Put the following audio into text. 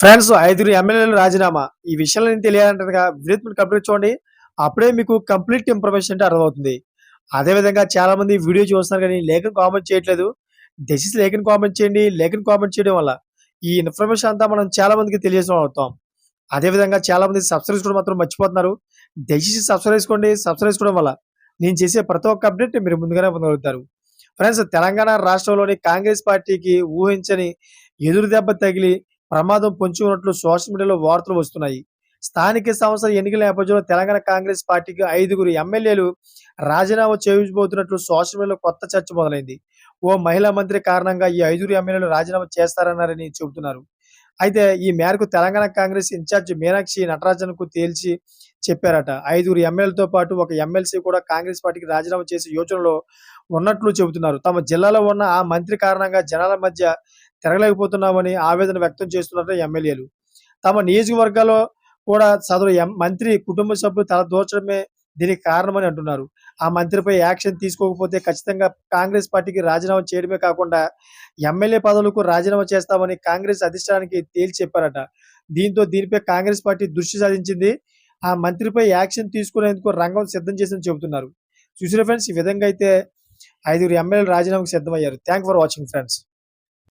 Friends ఐదుగురు ఎమ్మెల్యేలు రాజీనామా. ఈ విషయాలను తెలియాలంటే వీడియో కంప్లీట్ చూడండి. అప్పుడే మీకు కంప్లీట్ ఇన్ఫర్మేషన్ అంటే అర్థమవుతుంది. అదేవిధంగా చాలా మంది వీడియో చూస్తున్నారు కానీ లేఖను కామెంట్ చేయట్లేదు. దయచేసి లేఖను కామెంట్ చేయండి. లేఖను కామెంట్ చేయడం వల్ల ఈ ఇన్ఫర్మేషన్ అంతా మనం చాలా మందికి తెలియజేసిన అవుతాం అదేవిధంగా చాలా మంది సబ్స్క్రైబ్ కూడా మాత్రం మర్చిపోతున్నారు. దయచేసి సబ్స్క్రైబ్ చేసుకోండి. సబ్స్క్రైబ్ చేసుకోవడం వల్ల నేను చేసే ప్రతి ఒక్క అప్డేట్ మీరు ముందుగానే పొందగలుగుతారు. ఫ్రెండ్స్ తెలంగాణ రాష్ట్రంలోని కాంగ్రెస్ పార్టీకి ఊహించని ఎదురు దెబ్బ తగిలి ప్రమాదం పొంచి ఉన్నట్లు సోషల్ మీడియాలో వార్తలు వస్తున్నాయి. స్థానిక సంస్థల ఎన్నికల నేపథ్యంలో తెలంగాణ కాంగ్రెస్ పార్టీకి ఐదుగురు ఎమ్మెల్యేలు రాజీనామా చేయబోతున్నట్లు సోషల్ మీడియాలో కొత్త చర్చ మొదలైంది. ఓ మహిళా మంత్రి కారణంగా ఈ ఐదుగురు ఎమ్మెల్యేలు రాజీనామా చేస్తారన్నారని చెబుతున్నారు. అయితే ఈ మేరకు తెలంగాణ కాంగ్రెస్ ఇన్ఛార్జ్ మీనాక్షి నటరాజన్కు తేల్చి చెప్పారట. ఐదుగురు ఎమ్మెల్యేలతో పాటు ఒక ఎమ్మెల్సీ కూడా కాంగ్రెస్ పార్టీకి రాజీనామా చేసే యోచనలో ఉన్నట్లు చెబుతున్నారు. తమ జిల్లాలో ఉన్న ఆ మంత్రి కారణంగా జనాల మధ్య తిరగలేకపోతున్నామని ఆవేదన వ్యక్తం చేస్తున్నారు ఎమ్మెల్యేలు. తమ నియోజకవర్గాల్లో కూడా సదరు ఎం- మంత్రి కుటుంబ సభ్యులు తల దోచడమే దీనికి కారణమని అంటున్నారు. ఆ మంత్రిపై యాక్షన్ తీసుకోకపోతే ఖచ్చితంగా కాంగ్రెస్ పార్టీకి రాజీనామా చేయడమే కాకుండా ఎమ్మెల్యే పదవులకు రాజీనామా చేస్తామని కాంగ్రెస్ అధిష్టానానికి తేల్చి చెప్పారట. దీంతో దీనిపై కాంగ్రెస్ పార్టీ దృష్టి సాధించింది. ఆ మంత్రిపై యాక్షన్ తీసుకునేందుకు రంగం సిద్ధం చేసిందని చెబుతున్నారు. చూసిన ఫ్రెండ్స్ ఈ విధంగా అయితే ఐదుగురు ఎమ్మెల్యేలు రాజీనామాకు సిద్ధమయ్యారు. Thank for watching friends.